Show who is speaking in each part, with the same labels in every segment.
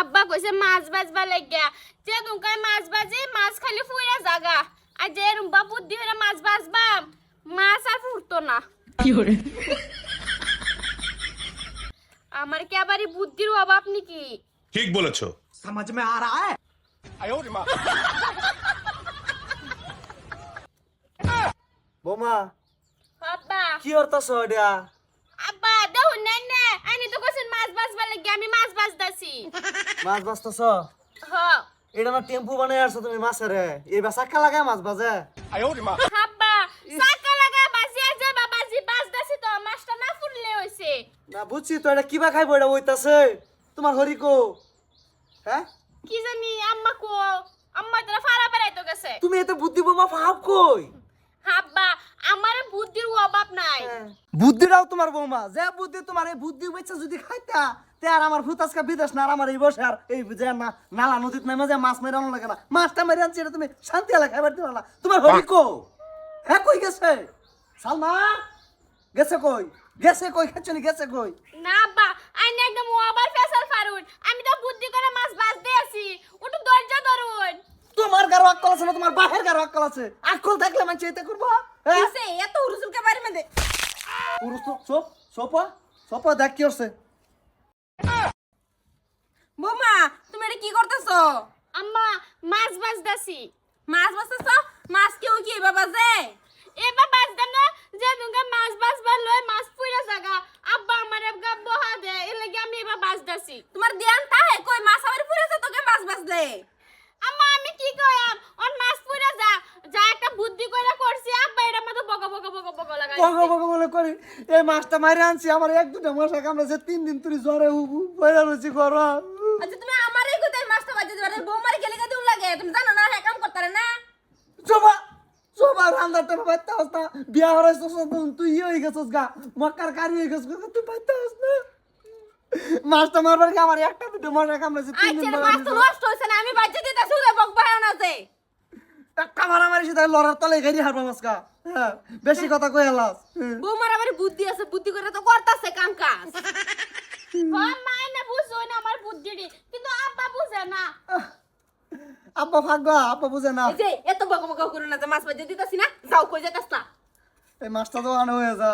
Speaker 1: আব্বা কইছে মাছ বাজবা লাগিয়া। যে নুকায় মাছ বাজে মাছ খালি ফুইরা জাগা। আর যে রুম্বা বুদ্ধি হইরা মাছ বাজবাম মাছ আর ফুটতো না। আমার কি আবার বুদ্ধির অভাব নাকি?
Speaker 2: ঠিক বলেছ।
Speaker 3: সমাজ মে আ রহা হ্যায়
Speaker 4: বোমা
Speaker 1: বাবা
Speaker 4: কি অর্থ
Speaker 1: সডা মাছ বাজবা লাগিয়া আমি মাছ বাজতাছি?
Speaker 4: মাছ বাজতেছ?
Speaker 1: হ।
Speaker 4: এটা না টেম্পু বানাই তুমি মাছেরে। এইবার চাক্কা লাগায় মাছ বাজে।
Speaker 1: আব্বা সাকা লাগা বাজি আর যে বাবাজি বাজতাছি তো মাছটা না ফুরলে হইছে।
Speaker 4: না বুঝছি তো এটা কিবা খাইবো এটা ওইতাছে তোমার হরি কো। হ্যাঁ?
Speaker 1: কি জানি আম্মা কো আম্মা তোরা ফারা বেড়াইতো গেছে।
Speaker 4: তুমি এত বুদ্ধি বোমা ভাব কই?
Speaker 1: হাব্বা আমার বুদ্ধির নাই
Speaker 4: বুদ্ধিটাও তোমার বৌমা। যে বুদ্ধি তোমার এই বুদ্ধি বেচে যদি খাইতা তে আর আমার ভূতাসকা বিদেশ না আর আমার এই বসে আর এই যে না নালা নদীত নামে যে মাছ মেরে আনো লাগে না। মাছটা মেরে আনছি এটা তুমি শান্তি এলা খাইবার দিবা না তোমার হরি কো হ্যাঁ কই গেছে? সালমা গেছে কই? গেছে কই? খাচ্ছনি গেছে কই?
Speaker 1: না আব্বা আইনে একদম ওভার ফেসাল ফারুন। আমি তো বুদ্ধি করে মাছ বাজতে দিয়েছি ওটু ধৈর্য ধরুন।
Speaker 4: তোমার গারো আক্কল আছে না? তোমার বাহের গারো আক্কল আছে। আক্কল থাকলে মানে চেতে করব হ্যাঁ?
Speaker 1: এত হুরুসুল কে বাড়ি মধ্যে
Speaker 4: দেখ কি হচ্ছে
Speaker 5: বৌমা তুমি এটা কি করতেছো?
Speaker 1: আম্মা মাছ বাজতাছি
Speaker 5: মাছ বাঁচতেছো মাছ কেউ কি বাবা যে
Speaker 1: এবার বাজতাম না যে দুঙ্গা মাছ বাজবার লয় মাছ পুইরা জাগা আব্বা আমার এবগা বহা দে এর লাগি আমি এবার বাজতাছি
Speaker 5: তোমার ধ্যান তাহে কই মাছ আবার ফুরেছে তোকে মাছ বাঁচলে
Speaker 1: আম্মা আমি কি কইম অন মাছ পুইরা যা যা একটা বুদ্ধি কইরা করছি আব্বা এর মধ্যে বকা বকা বকা বকা লাগাই
Speaker 4: বগো বগো বলে করি এই মাছটা মাইরে আনছি আমার এক দুটা মশা কামড়েছে তিন দিন তুই জ্বরে বইরা রয়েছি গরম
Speaker 5: আচ্ছা তুমি আমারই কোথায় মাছটা বাজে দিবা বৌমার গেলে গেলে লাগে তুমি জানো না হ্যাঁ কাম করতে না?
Speaker 4: শোভা শোভা রান্নাটা পাইতে হস না বিয়া হরাইছ তুই ইয়ে হয়ে গেছিস গা মক্কার কারি হয়ে গেছিস গা, তুই পাইতে হস না? মাছটা মারবার কি আমার একটা দুটো মশা কামড়েছে তিন দিন
Speaker 5: আচ্ছা
Speaker 4: ধরে
Speaker 5: মাছ তো নষ্ট হইছে না আমি বাজে দিতে সুরে বক ভাই না যে
Speaker 4: একটা মারামারি সেটা লড়ার তলে গাড়ি হারবা মাছকা হ্যাঁ বেশি কথা কই হেলাস
Speaker 5: বৌমার আবার বুদ্ধি আছে বুদ্ধি করে তো করতাছে কাম কাজ।
Speaker 1: মাই না বুঝো না আমার বুদ্ধিটি কিন্তু আব্বা বুঝে না।
Speaker 4: আব্বা ভাগবা আব্বা বুঝে না।
Speaker 5: এই যে এত বক বক করো না যে মাছ বাজে দিতাছি না যাও কই যেতাস না
Speaker 4: এই মাছটা তো আনো হয়ে যা।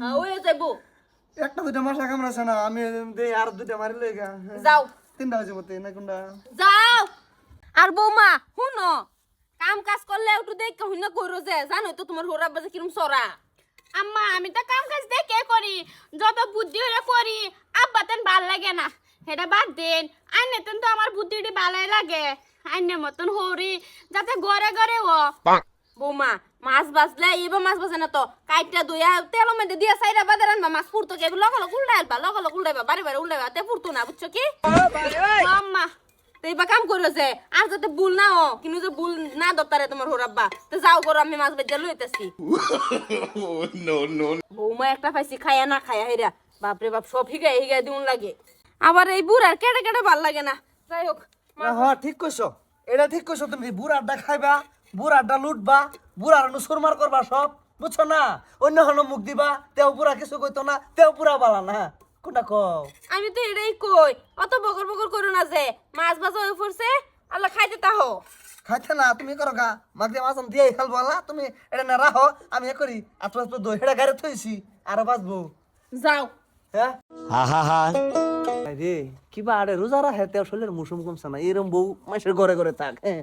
Speaker 5: হ্যাঁ, যাইবো।
Speaker 4: একটা কামড়াছে না আমি দেই আর দুটা মারি লই গা
Speaker 5: যাও।
Speaker 4: তিনটা হয়েছে মতে না কোনটা?
Speaker 5: যাও। আর বৌমা শুনো কাম কাজ করলে একটু দেখ হুন করো যে জানো তো তোমার হোরা বাজে কিরম সরা
Speaker 1: আম্মা আমি তো কাম কাজ দেখে করি যত বুদ্ধি হলে করি আব্বা তেন ভালো লাগে না। সেটা বাদ দেন আইনে তেন তো আমার বুদ্ধিটি ভালাই লাগে। আইনে মতন হরি যাতে ঘরে ঘরে ও।
Speaker 5: বৌমা মাছ বাজলে এবার মাছ বাজে না তো। কাইটা দুইয়া তেল মেদে দিয়া সাইডা বাদে রানবা। মাছ ফুরতো কে লগ লগ উল্টাইবা লগ লগ উল্টাইবা বাড়ি বাড়ি উল্টাইবা তে ফুরতো না বুঝছ কি?
Speaker 1: আম্মা
Speaker 5: তো এবার কাম করো যে আর যাতে ভুল না ও কিন্তু যে ভুল না দরকারে তোমার হোরাব্বা তো যাও করো আমি মাছ বেজে লইতেছি।
Speaker 2: নো নো
Speaker 5: বৌমা একটা পাইছি খায়া না খায়া হেরা বাপরে বাপ সব লাগে। আবার এই বুড়ার কেটে কেটে ভালো লাগে না। যাই হোক
Speaker 4: না হ্যাঁ ঠিক কইছো। এটা ঠিক কইছো তুমি বুড়ারটা খাইবা বুড়ারটা লুটবা বুড়ার সুরমার করবা সব বুঝছ না? অন্য হনো মুখ দিবা তেও বুড়া কিছু কইতো না তেও বুড়া বালা না। কোনটা কও
Speaker 5: আমি তো এটাই কই অত বকর বকর করো না যে মাছ বাজ হয়ে পড়ছে আল্লাহ খাইতে তাহো
Speaker 4: খাইতে না তুমি করো গা মাগ দিয়ে মাছ দিয়ে তুমি এটা না রাখো আমি এ করি আত্ম আত্ম দই হেটা গাড়ি থইছি আরও বাঁচবো
Speaker 5: যাও
Speaker 4: হ্যাঁ রে কিবা আরে রোজা রাখে তেও শরীরের মুসুম কমছে না এরম বউ মাসের ঘরে ঘরে থাক হ্যাঁ